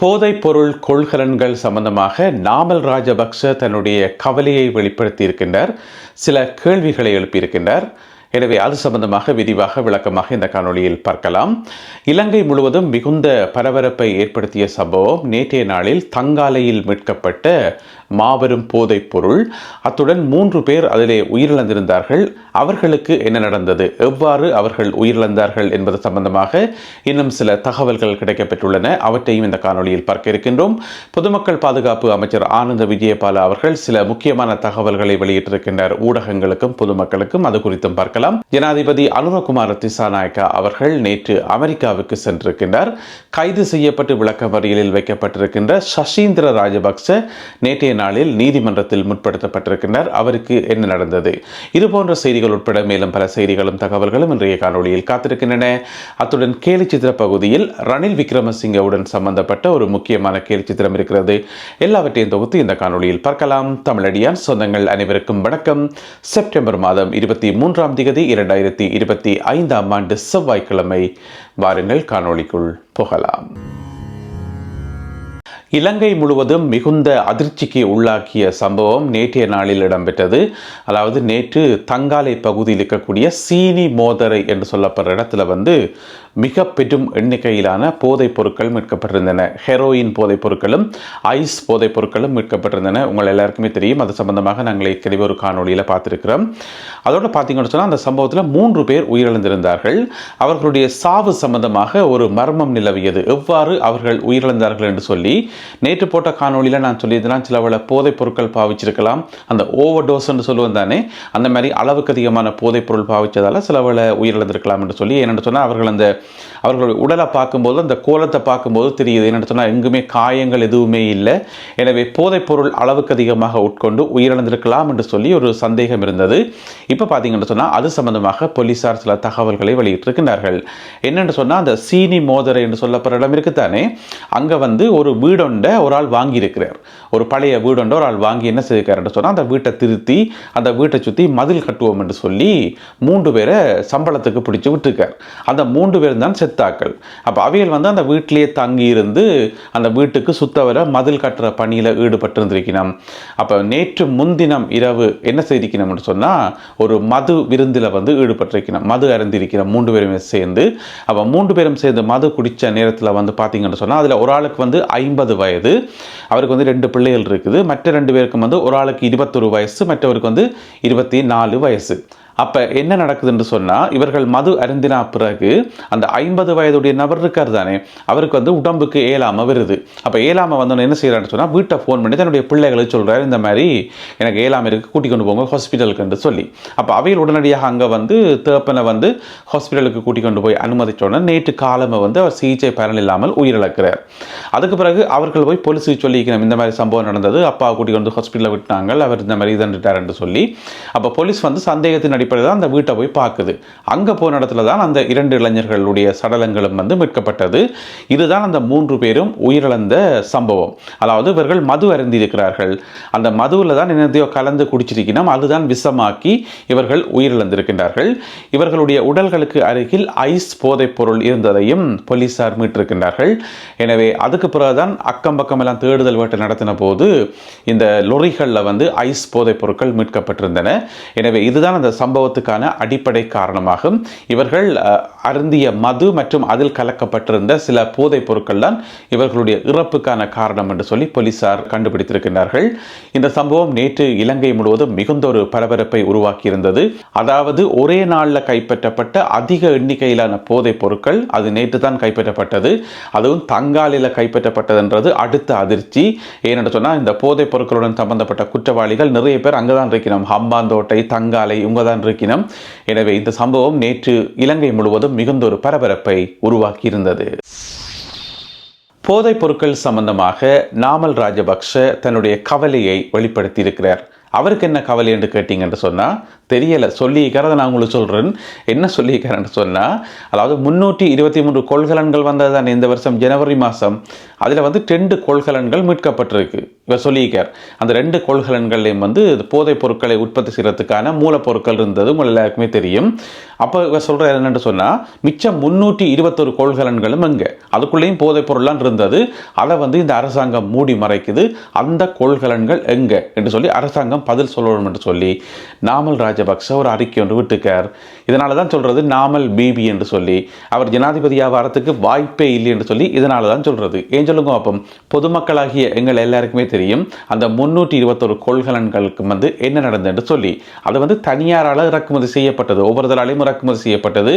போதைப் பொருள் கொள்கலன்கள் சம்பந்தமாக நாமல் ராஜபக்ச தன்னுடைய கவலையை வெளிப்படுத்தியிருக்கின்றார். சில கேள்விகளை எழுப்பியிருக்கின்றார். எனவே அது சம்பந்தமாக விரிவாக விளக்கமாக இந்த காணொளியில் பார்க்கலாம். இலங்கை முழுவதும் மிகுந்த பரபரப்பை ஏற்படுத்திய சம்பவம் நேற்றைய நாளில் தங்காலையில் மீட்கப்பட்ட மாபெரும் போதைப் பொருள். அத்துடன் மூன்று பேர் அதிலே உயிரிழந்திருந்தார்கள். அவர்களுக்கு என்ன நடந்தது? எவ்வாறு அவர்கள் உயிரிழந்தார்கள் என்பது சம்பந்தமாக இன்னும் சில தகவல்கள் கிடைக்கப்பெற்றுள்ளன. அவற்றையும் இந்த காணொலியில் பார்க்க இருக்கின்றோம். பொதுமக்கள் பாதுகாப்பு அமைச்சர் ஆனந்த விஜயபால அவர்கள் சில முக்கியமான தகவல்களை வெளியிட்டிருக்கின்றார். ஊடகங்களுக்கும் பொதுமக்களுக்கும் அது குறித்தும் பார்க்கலாம். பார்க்கலாம். ஜனாதிபதி அனுரகுமார திசாநாயக்கா அவர்கள் நேற்று அமெரிக்காவுக்கு சென்றிருக்கின்றார். கைது செய்யப்பட்டு விளக்கமறியலில் வைக்கப்பட்டிருக்கின்ற சசீந்திர ராஜபக்ச நேற்றைய நாளில் நீதிமன்றத்தில் முற்படுத்தப்பட்டிருக்கின்றார். அவருக்கு என்ன நடந்தது? இதுபோன்ற செய்திகள் உட்பட மேலும் பல செய்திகளும் தகவல்களும் இன்றைய காணொலியில் காத்திருக்கின்றன. அத்துடன் கேலி சித்திர பகுதியில் ரணில் விக்ரமசிங்கவுடன் சம்பந்தப்பட்ட ஒரு முக்கியமான கேலி சித்திரம் இருக்கிறது. எல்லாவற்றையும் தொகுத்து இந்த காணொலியில் பார்க்கலாம். தமிழடியான் சொந்தங்கள் அனைவருக்கும் வணக்கம். செப்டம்பர் மாதம் இருபத்தி மூன்றாம் தேதி திகதி இரண்டாயிரத்தி இருபத்தி ஐந்தாம் ஆண்டு செவ்வாய்க்கிழமை வாருங்கள் காணொளிக்குள் புகலாம். இலங்கை முழுவதும் மிகுந்த அதிர்ச்சிக்கு உள்ளாக்கிய சம்பவம் நேற்றைய நாளில் இடம்பெற்றது. அதாவது நேற்று தங்காலை பகுதியில் இருக்கக்கூடிய சீனி மோதரை என்று சொல்லப்படுற இடத்துல வந்து மிக பெரும் எண்ணிக்கையிலான போதைப் பொருட்கள் மீட்கப்பட்டிருந்தன. ஹெரோயின் போதைப் பொருட்களும் ஐஸ் போதைப் பொருட்களும் மீட்கப்பட்டிருந்தன. உங்கள் எல்லாருக்குமே தெரியும். அது சம்பந்தமாக நாங்கள் ஏற்கனவே ஒரு காணொலியில் பார்த்துருக்கிறோம். அதோட பார்த்தீங்கன்னு சொன்னால் அந்த சம்பவத்தில் மூன்று பேர் உயிரிழந்திருந்தார்கள். அவர்களுடைய சாவு சம்பந்தமாக ஒரு மர்மம் நிலவியது. எவ்வாறு அவர்கள் உயிரிழந்தார்கள் என்று சொல்லி நேற்று போட்ட காணொலியில் நான் சொல்லியிருந்தேன் சிலவள போதைப் பொருட்கள் பாவிச்சிருக்கலாம். அந்த ஓவர் டோஸ்ன்னு சொல்லுவேன் தானே? அந்த மாதிரி அளவுக்கு அதிகமான போதைப் பொருள் பாவிச்சதால் சிலவள உயிரிழந்திருக்கலாம் என்று சொல்லி என்னென்னு சொன்னால் அவர்கள் அந்த அவர்களுடைய உடலை பார்க்கும்போது அந்த கோலத்தை பார்க்கும்போது தெரியுது. என்னென்னு சொன்னால் எங்குமே காயங்கள் எதுவுமே இல்லை. எனவே போதைப் பொருள் அளவுக்கு அதிகமாக உட்கொண்டு உயிரிழந்திருக்கலாம் என்று சொல்லி ஒரு சந்தேகம் இருந்தது. இப்போ பார்த்தீங்கன்னு சொன்னால் அது சம்பந்தமாக போலீசார் சில தகவல்களை வெளியிட்டிருக்கிறார்கள் என்னென்னு சொன்னால் அந்த சீனி மோதரை என்று சொல்லப்படுற இடம் இருக்குத்தானே அங்கே வந்து ஒரு வீடொண்டை ஒரு ஆள் வாங்கியிருக்கிறார். ஒரு பழைய வீடொண்டை ஒரு ஆள் வாங்கி என்ன செய்திருக்காருன்னு சொன்னால் அந்த வீட்டை திருத்தி அந்த வீட்டை சுற்றி மதில் கட்டுவோம் என்று சொல்லி மூன்று பேரை சம்பளத்துக்கு பிடிச்சி விட்டுருக்கார். அந்த மூன்று பேர் தான் செத்தாக்கள். அப்போ அவைகள் வந்து அந்த வீட்டிலேயே தங்கி இருந்து அந்த வீட்டுக்கு சுத்தவர மதில் கட்டுற பணியில் ஈடுபட்டிருந்திருக்கணும். அப்போ நேற்று முன்தினம் இரவு என்ன செய்திருக்கணும்னு சொன்னால் ஒரு மது விருந்தில் வந்து ஈடுபட்டிருக்கணும். மது அருந்திருக்கிறோம் மூன்று பேருமே சேர்ந்து. அப்போ மூன்று பேரும் சேர்ந்து மது குடித்த நேரத்தில் வந்து பார்த்தீங்கன்னு சொன்னால் அதில் ஒரு ஆளுக்கு வந்து ஐம்பது வயது. அவருக்கு வந்து ரெண்டு பிள்ளைகள் இருக்குது. மற்ற ரெண்டு பேருக்கும் வந்து ஒரு ஆளுக்கு இருபத்தொரு வயசு மற்றவருக்கு வந்து இருபத்தி நாலு வயசு. அப்போ என்ன நடக்குதுன்னு சொன்னால் இவர்கள் மது அருந்தினா பிறகு அந்த ஐம்பது வயதுடைய நபர் இருக்கார் தானே அவருக்கு வந்து உடம்புக்கு ஏழாமல் வருது. அப்போ ஏழாமல் வந்து என்ன செய்கிறான்னு சொன்னால் வீட்டை ஃபோன் பண்ணி தன்னுடைய பிள்ளைகளுக்கு சொல்கிறாரு இந்த மாதிரி எனக்கு ஏழாமல் இருக்குது கூட்டிக் கொண்டு போங்க ஹாஸ்பிட்டலுக்குன்னு சொல்லி. அப்போ அவையில் உடனடியாக அங்கே வந்து தேப்பனை வந்து ஹாஸ்பிட்டலுக்கு கூட்டிக் கொண்டு போய் அனுமதிச்சோடனே நேற்று காலமை வந்து அவர் சிகிச்சை பலன் இல்லாமல் உயிரிழக்கிறார். அதுக்கு பிறகு அவர்கள் போய் போலீஸுக்கு சொல்லிக்கணும் இந்த மாதிரி சம்பவம் நடந்தது அப்பா கூட்டிக் கொண்டு ஹாஸ்பிட்டலில் விட்டாங்க அவர் இந்த மாதிரி இதன்ட்டார் என்று சொல்லி. அப்போ போலீஸ் வந்து சந்தேகத்தின் அடிப்படையில் தான் அந்த வீட்டை போய் பார்க்குது. அங்கே போன இடத்துல தான் அந்த இரண்டு இளைஞர்களுடைய சடலங்களும் வந்து மீட்கப்பட்டது. இதுதான் அந்த மூன்று பேரும் உயிரிழந்த சம்பவம். அதாவது இவர்கள் மது அருந்திருக்கிறார்கள் அந்த மதுவில் தான் என்னத்தையோ கலந்து குடிச்சிருக்கணும் அதுதான் விஷமாக்கி இவர்கள் உயிரிழந்திருக்கின்றார்கள். இவர்களுடைய உடல்களுக்கு அருகில் ஐஸ் போதைப் பொருள் இருந்ததையும் போலீசார் மீட்டிருக்கின்றார்கள். எனவே அதுக்கு பிறகுதான் அக்கம் பக்கம் எல்லாம் தேடுதல் வேட்டை நடத்தின போது இந்த லொரிகளில் வந்து ஐஸ் போதைப் பொருட்கள் மீட்கப்பட்டிருந்தன. எனவே இதுதான் அந்த சம்பவத்துக்கான அடிப்படை காரணமாகும். இவர்கள் அருந்திய மது மற்றும் அதில் கலக்கப்பட்டிருந்த சில போதைப் பொருட்கள் தான் இவர்களுடைய இறப்புக்கான காரணம் என்று சொல்லி போலீசார் கண்டுபிடித்திருக்கின்றார்கள். இந்த சம்பவம் நேற்று இலங்கை முழுவதும் மிகுந்த ஒரு பரபரப்பை உருவாக்கியிருந்தது. அதாவது ஒரே நாளில் கைப்பற்றப்பட்ட அதிக எண்ணிக்கையிலான போதைப் பொருட்கள் அது நேற்று தான் கைப்பற்றப்பட்டது. அதுவும் தங்காலில் கைப்பற்றப்பட்டதுன்றது அடுத்த அதிர்ச்சி. ஏனென்று சொன்னால் இந்த போதைப் பொருட்களுடன் சம்பந்தப்பட்ட குற்றவாளிகள் நிறைய பேர் அங்கே தான் இருக்கணும் ஹம்பாந்தோட்டை தங்காலை இவங்க தான் இருக்கணும் எனவே இந்த சம்பவம் நேற்று இலங்கை முழுவதும் மிகுந்த ஒரு பரபரப்பை உருவாக்கியிருந்தது. போதைப் பொருட்கள் சம்பந்தமாக நாமல் ராஜபக்ஷ தன்னுடைய கவலையை வெளிப்படுத்தியிருக்கிறார். அவருக்கு என்ன கவலை என்று கேட்டீங்கன்னு சொன்னால் தெரியலை சொல்லியிருக்கிறத நான் உங்களுக்கு சொல்கிறேன் என்ன சொல்லியிருக்கிறேன்னு சொன்னால் அதாவது முன்னூற்றி இருபத்தி மூன்று கொள்கலன்கள் வந்தது தான் இந்த வருஷம் ஜனவரி மாதம் அதில் வந்து ரெண்டு கொள்கலன்கள் மீட்கப்பட்டிருக்கு. இவர் சொல்லியிருக்கார். அந்த ரெண்டு கொள்கலன்கள்லையும் வந்து போதைப் பொருட்களை உற்பத்தி செய்கிறதுக்கான மூலப்பொருட்கள் இருந்தது உங்கள் எல்லாருக்குமே தெரியும். அப்போ இவர் சொல்கிற என்னென்னு சொன்னால் மிச்சம் முன்னூற்றி இருபத்தொரு கொள்கலன்களும் அங்கே. அதுக்குள்ளேயும் போதைப் பொருளான் இருந்தது. அதை வந்து இந்த அரசாங்கம் மூடி மறைக்குது. அந்த கொள்கலன்கள் எங்கே? என்று சொல்லி அரசாங்கம் பதில் சொல்லணும் என்று சொல்லி நாமல் ராஜபக்ச ஒரு அறிக்கை ஒன்று விட்டுக்கார் இதனால தான் சொல்கிறது நாமல் பிபி என்று சொல்லி. அவர் ஜனாதிபதியாக வரத்துக்கு வாய்ப்பே இல்லை என்று சொல்லி இதனால தான் சொல்கிறது ஏன் சொல்லுங்க அப்போ பொதுமக்களாகிய எங்கள் எல்லாருக்குமே தெரியும் அந்த முன்னூற்றி இருபத்தொரு கொள்கலன்களுக்கு வந்து என்ன நடந்தது என்று சொல்லி. அது வந்து தனியாரால் இறக்குமதி செய்யப்பட்டது ஒவ்வொருத்தராலையும் இறக்குமதி செய்யப்பட்டது.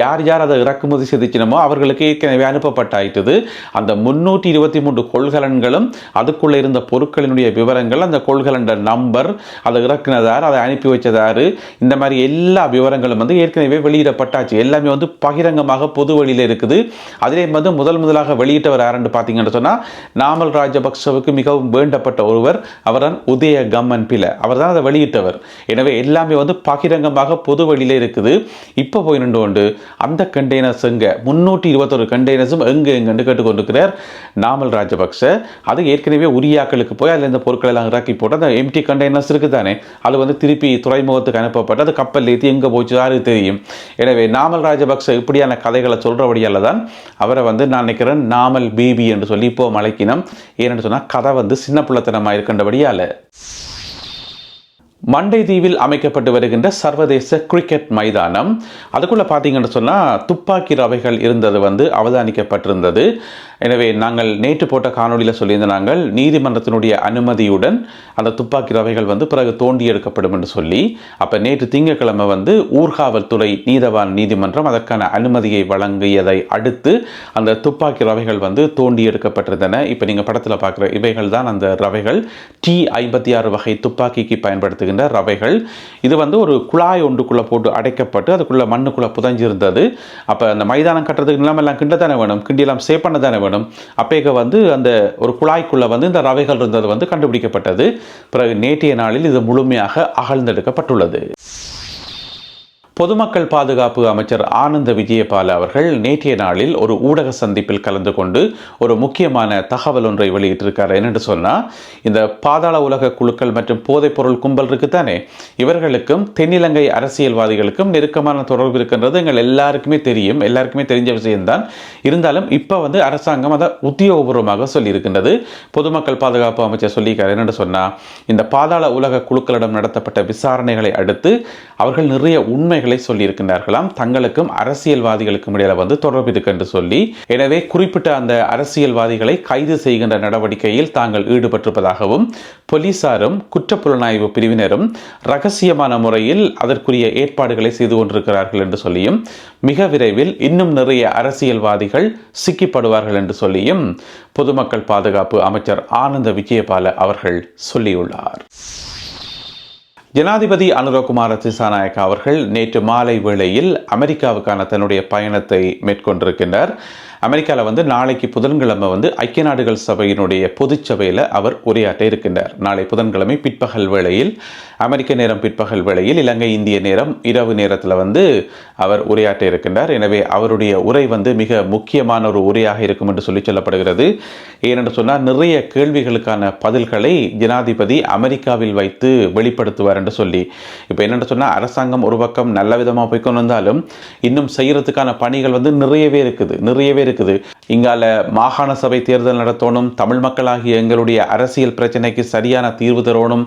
யார் யார் அதை இறக்குமதி செய்திச்சினமோ அவர்களுக்கு ஏற்கனவே அனுப்பப்பட்டாயிட்டது. அந்த முன்னூற்றி இருபத்தி மூன்று கொள்கலன்களும் அதுக்குள்ளே இருந்த பொருட்களினுடைய விவரங்கள் அந்த கொள்கலன் நம்பர் அதை இறக்குனதார் அதை அனுப்பி வச்சதாரு இந்த மாதிரி எல்லா விவரங்களும் வந்து ஏற்கனவே வெளியிடப்பட்டாச்சு. எல்லாமே வந்து பகிரங்கமாக பொது வழியில் இருக்குது. அதிலே வந்து முதல் முதலாக வெளியிட்டவர் யாருன்னு பார்த்தீங்கன்னு சொன்னால் நாமல் ராஜபக்சவுக்கு மிகவும் வேண்டப்பட்ட ஒருவர் அவர்தான் உதய கம்மன் பில அவர் தான் அதை வெளியிட்டவர். எனவே எல்லாமே வந்து பகிரங்கமாக பொது வழியில் இருக்குது. இப்போ போய் நின்று கொண்டு அந்த கண்டெய்னர்ஸ் எங்க? முன்னூற்றி இருபத்தொரு கண்டெய்னர்ஸும் எங்க எங்கன்னு கேட்டுக்கொண்டிருக்கிறார் நாமல் ராஜபக்ச. அது ஏற்கனவே உரியாக்களுக்கு போய் அதில் இந்த பொருட்களை எல்லாம் இறக்கி போட்டு அந்த எம்டி கண்டெய்னர் கண்டெய்னர்ஸ் இருக்குது தானே அது வந்து திருப்பி துறைமுகத்துக்கு அனுப்பப்பட்டு அது கப்பல் ஏற்றி எங்கே போச்சு யாருக்கு தெரியும்? எனவே நாமல் ராஜபக்ச இப்படியான கதைகளை சொல்கிறபடியால் தான் அவரை வந்து நான் நினைக்கிறேன் நாமல் பேபி என்று சொல்லி இப்போ மலைக்கினம். ஏன்னு சொன்னால் கதை வந்து சின்ன பிள்ளைத்தனமாக இருக்கின்றபடியால். மண்டை தீவில் அமைக்கப்பட்டு வருகின்ற சர்வதேச கிரிக்கெட் மைதானம். அதுக்குள்ளே பார்த்தீங்கன்னு சொன்னால் துப்பாக்கி ரவைகள் இருந்தது வந்து அவதானிக்கப்பட்டிருந்தது. எனவே நாங்கள் நேற்று போட்ட காணொலியில் சொல்லியிருந்த நாங்கள் நீதிமன்றத்தினுடைய அனுமதியுடன் அந்த துப்பாக்கி ரவைகள் வந்து பிறகு தோண்டி எடுக்கப்படும் என்று சொல்லி அப்போ நேற்று திங்கட்கிழமை வந்து ஊர்காவல்துறை நீதவான் நீதிமன்றம் அதற்கான அனுமதியை வழங்கியதை அடுத்து அந்த துப்பாக்கி ரவைகள் வந்து தோண்டி எடுக்கப்பட்டிருந்தன. இப்போ நீங்கள் படத்தில் பார்க்குற இவைகள் தான் அந்த ரவைகள். டி ஐம்பத்தி ஆறு வகை துப்பாக்கிக்கு பயன்படுத்துகின்ற ரவைகள். இது வந்து ஒரு குழாய் ஒன்றுக்குள்ளே போட்டு அடைக்கப்பட்டு அதுக்குள்ளே மண்ணுக்குள்ளே புதஞ்சிருந்தது. அப்போ அந்த மைதானம் கட்டுறதுக்கு நிலமெல்லாம் கிண்ட தானே வேணும்? கிண்டியெல்லாம் சேவ் பண்ண தானே வேணும்? அப்பேக வந்து அந்த ஒரு குழாய்க்குள்ளே வந்து இந்த ரவைகள் இருந்தது வந்து கண்டுபிடிக்கப்பட்டது. பிறகு நேற்றைய நாளில் இது முழுமையாக அகழ்ந்தெடுக்கப்பட்டுள்ளது. பொதுமக்கள் பாதுகாப்பு அமைச்சர் ஆனந்த விஜயபால அவர்கள் நேற்றைய நாளில் ஒரு ஊடக சந்திப்பில் கலந்து கொண்டு ஒரு முக்கியமான தகவல் ஒன்றை வெளியிட்டிருக்கார். என்னென்று சொன்னால் இந்த பாதாள உலக குழுக்கள் மற்றும் போதைப்பொருள் கும்பல் இருக்குத்தானே இவர்களுக்கும் தென்னிலங்கை அரசியல்வாதிகளுக்கும் நெருக்கமான தொடர்பு இருக்கின்றது. எங்கள் எல்லாருக்குமே தெரியும். எல்லாருக்குமே தெரிஞ்ச விஷயம்தான். இருந்தாலும் இப்போ வந்து அரசாங்கம் அதை உத்தியோகபூர்வமாக சொல்லியிருக்கின்றது. பொதுமக்கள் பாதுகாப்பு அமைச்சர் சொல்லியிருக்கார். என்னென்னு சொன்னால் இந்த பாதாள உலக குழுக்களிடம் நடத்தப்பட்ட விசாரணைகளை அடுத்து அவர்கள் நிறைய உண்மை உண்மைகளை சொல்லியிருக்கின்றார்களாம். தங்களுக்கும் அரசியல்வாதிகளுக்கும் இடையில வந்து தொடர்பு இருக்கு என்று சொல்லி எனவே குறிப்பிட்ட அந்த அரசியல்வாதிகளை கைது செய்கின்ற நடவடிக்கையில் தாங்கள் ஈடுபட்டிருப்பதாகவும் போலீசாரும் குற்றப்புலனாய்வு பிரிவினரும் ரகசியமான முறையில் அதற்குரிய ஏற்பாடுகளை செய்து கொண்டிருக்கிறார்கள் என்று சொல்லியும் மிக விரைவில் இன்னும் நிறைய அரசியல்வாதிகள் சிக்கிப்படுவார்கள் என்று சொல்லியும் பொதுமக்கள் பாதுகாப்பு அமைச்சர் ஆனந்த விஜயபால அவர்கள் சொல்லியுள்ளார். ஜனாதிபதி அனுரகுமார திசாநாயக்க அவர்கள் நேற்று மாலை வேளையில் அமெரிக்காவுக்கான தன்னுடைய பயணத்தை மேற்கொண்டிருக்கின்றார். அமெரிக்காவில் வந்து நாளைக்கு புதன்கிழமை வந்து ஐக்கிய நாடுகள் சபையினுடைய பொதுச்சபையில் அவர் உரையாற்ற இருக்கின்றார். நாளை புதன்கிழமை பிற்பகல் வேளையில் அமெரிக்க நேரம் பிற்பகல் வேளையில் இலங்கை இந்திய நேரம் இரவு நேரத்தில் வந்து அவர் உரையாற்ற இருக்கின்றார். எனவே அவருடைய உரை வந்து மிக முக்கியமான ஒரு உரையாக இருக்கும் என்று சொல்லி சொல்லப்படுகிறது. ஏனென்று சொன்னால் நிறைய கேள்விகளுக்கான பதில்களை ஜனாதிபதி அமெரிக்காவில் வைத்து வெளிப்படுத்துவார் என்று சொல்லி. இப்போ என்னென்னு சொன்னால் அரசாங்கம் ஒரு பக்கம் நல்ல விதமாக போய்க்கொண்டு வந்தாலும் இன்னும் செய்கிறதுக்கான பணிகள் வந்து நிறையவே இருக்குது. நிறையவே இருக்குது இருக்குது. இங்கால மாகாண சபை தேர்தல் நடத்தணும் தமிழ் மக்களாகிய எங்களுடைய அரசியல் பிரச்சனைக்கு சரியான தீர்வு தரணும்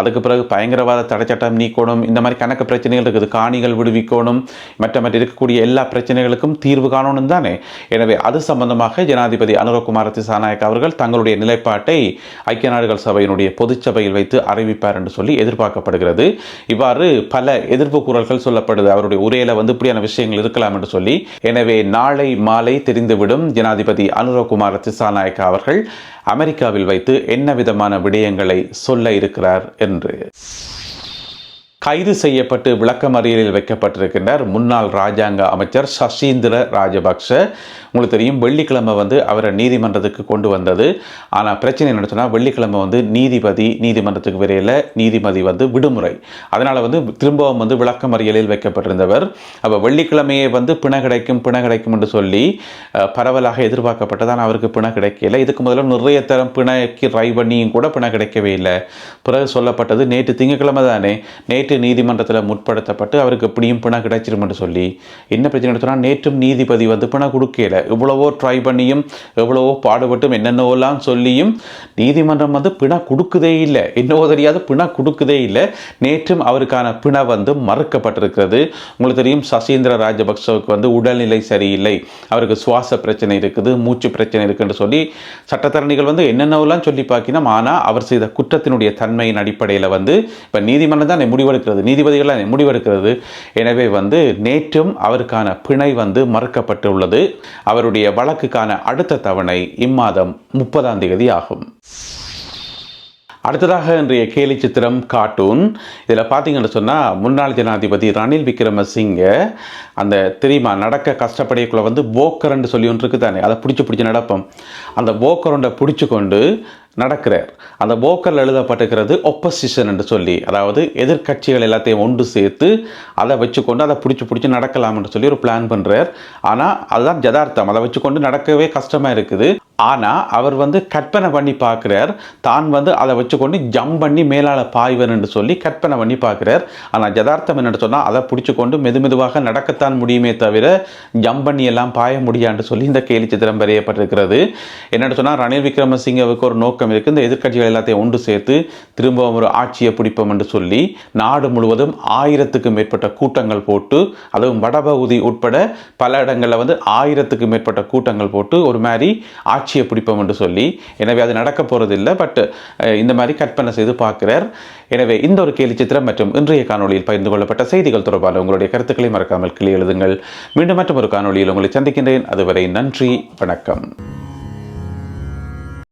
அதுக்கு பிறகு பயங்கரவாத தடைச்சட்டம் நீக்கணும் இந்த மாதிரி கணக்கு பிரச்சனைகள் இருக்குது காணிகள் விடுவிக்கணும் மற்ற மற்ற இருக்கக்கூடிய எல்லா பிரச்சனைகளுக்கும் தீர்வு காணணும் தானே. எனவே அது சம்பந்தமாக ஜனாதிபதி அனுரகுமார திசாநாயக் அவர்கள் தங்களுடைய நிலைப்பாட்டை ஐக்கிய நாடுகள் சபையினுடைய பொதுச்சபையில் வைத்து அறிவிப்பார் என்று சொல்லி எதிர்பார்க்கப்படுகிறது. இவ்வாறு பல எதிர்ப்பு குரல்கள் சொல்லப்படுது. அவருடைய உரையில வந்து இப்படியான விஷயங்கள் இருக்கலாம் என்று சொல்லி. எனவே நாளை மாலை தெரிந்துவிடும் ஜனாதிபதி அனுரகுமார் திசாநாயக்க அவர்கள் அமெரிக்காவில் வைத்து என்ன விதமான விடயங்களை சொல்ல இருக்கிறார் என்று. கைது செய்யப்பட்டு விளக்கமறியலில் வைக்கப்பட்டிருக்கின்றார் முன்னாள் ராஜாங்க அமைச்சர் சசீந்திர ராஜபக்ஷ உங்களுக்கு தெரியும் வெள்ளிக்கிழமை வந்து அவரை நீதிமன்றத்துக்கு கொண்டு வந்தது. ஆனால் பிரச்சனை என்ன சொன்னால் வெள்ளிக்கிழமை வந்து நீதிபதி நீதிமன்றத்துக்கு விரையில் நீதிபதி வந்து விடுமுறை. அதனால் வந்து திரும்பவும் வந்து விளக்கமறியலில் வைக்கப்பட்டிருந்தவர். அப்போ வெள்ளிக்கிழமையே வந்து பிண கிடைக்கும் பிண கிடைக்கும் என்று சொல்லி பரவலாக எதிர்பார்க்கப்பட்டதான் அவருக்கு பிண கிடைக்கல. இதுக்கு முதல்ல நிறைய தரம் பிணைக்கு ட்ரை பண்ணியும் கூட பிண கிடைக்கவே இல்லை. பிறகு சொல்லப்பட்டது நேற்று திங்கட்கிழமை தானே. நேற்று நீதிமன்றத்தில் முற்படுத்தப்பட்டு அவருக்கு இப்படியும் பிண கிடைச்சிரும் என்று சொல்லி என்ன பிரச்சனை சொன்னால் நேற்றும் நீதிபதி வந்து பிண கொடுக்கல. எவ்வளவோ ட்ரை பண்ணியும் எவ்வளவோ பாடுபட்டும் என்னென்னவோலாம் சொல்லியும் நீதிமன்றம் வந்து பிண கொடுக்குதே இல்லை. என்னவோ தெரியாது பிண கொடுக்குதே இல்லை. நேற்றும் அவருக்கான பிண வந்து மறுக்கப்பட்டிருக்கிறது. உங்களுக்கு தெரியும் சசீந்திர ராஜபக்சவுக்கு வந்து உடல்நிலை சரியில்லை. அவருக்கு சுவாச பிரச்சனை இருக்குது மூச்சு பிரச்சனை இருக்குன்னு சொல்லி சட்டத்தரணிகள் வந்து என்னென்னவெல்லாம் சொல்லி பார்க்கணும் ஆனால் அவர் செய்த குற்றத்தினுடைய தன்மையின் அடிப்படையில் வந்து இப்போ நீதிமன்றம் தான் முடிவெடுக்கிறது. நீதிபதிகள் முடிவெடுக்கிறது. எனவே வந்து நேற்றும் அவருக்கான பிணை வந்து மறுக்கப்பட்டுள்ளது. அவருடைய வழக்குக்கான அடுத்த தவணை இம்மாதம் முப்பதாம் தேதி ஆகும். அடுத்ததாக இன்றைய கேலி சித்திரம் கார்ட்டூன் இதில் பார்த்தீங்கன்னு சொன்னால் முன்னாள் ஜனாதிபதி ரணில் விக்ரமசிங்க அந்த தெரியுமா நடக்க கஷ்டப்படையக்குள்ள வந்து போக்கரன்னு சொல்லி ஒன்று இருக்குது தானே அதை பிடிச்சி பிடிச்சி நடப்போம். அந்த போக்கரண்டை பிடிச்சி கொண்டு நடக்கிறார். அந்த போக்கரில் எழுதப்பட்டிருக்கிறது ஒப்பசிஷன் என்று சொல்லி அதாவது எதிர்க்கட்சிகள் எல்லாத்தையும் ஒன்று சேர்த்து அதை வச்சுக்கொண்டு அதை பிடிச்சி பிடிச்சி நடக்கலாம்னு சொல்லி ஒரு பிளான் பண்ணுறார் ஆனால் அதுதான் ஜதார்த்தம் அதை வச்சுக்கொண்டு நடக்கவே கஷ்டமாக இருக்குது. ஆனால் அவர் வந்து கற்பனை பண்ணி பார்க்குறார். தான் வந்து அதை வச்சுக்கொண்டு ஜம்ப் பண்ணி மேலால் பாய்வர்னு சொல்லி கற்பனை பண்ணி பார்க்குறார். ஆனால் ஜதார்த்தம் என்னென்னு சொன்னால் அதை பிடிச்சிக்கொண்டு மெது மெதுவாக நடக்கத்தான் முடியுமே தவிர ஜம்ப் பண்ணி எல்லாம் பாய முடியான்னு சொல்லி இந்த கேலி சித்திரம் வரையப்பட்டிருக்கிறது. என்னென்னு சொன்னால் ரணில் விக்ரமசிங்கவுக்கு ஒரு நோக்கம் இருக்குது இந்த எதிர்க்கட்சிகள் எல்லாத்தையும் ஒன்று சேர்த்து திரும்பவும் ஒரு ஆட்சியை பிடிப்போம் என்று சொல்லி நாடு முழுவதும் ஆயிரத்துக்கும் மேற்பட்ட கூட்டங்கள் போட்டு அதுவும் வடபகுதி உட்பட பல இடங்களில் வந்து ஆயிரத்துக்கும் மேற்பட்ட கூட்டங்கள் போட்டு ஒரு மாதிரி ஆட்சி ஆட்சியை பிடிப்போம் என்று சொல்லி எனவே அது நடக்க போகிறதில்லை பட் இந்த மாதிரி கற்பனை செய்து பார்க்கிறார். எனவே இந்த ஒரு கேலி சித்திரம் மற்றும் இன்றைய காணொளியில் பகிர்ந்து கொள்ளப்பட்ட செய்திகள் தொடர்பான உங்களுடைய கருத்துக்களை மறக்காமல் கிளி எழுதுங்கள். மீண்டும் மற்றும் ஒரு காணொளியில் உங்களை சந்திக்கின்றேன். அதுவரை நன்றி வணக்கம்.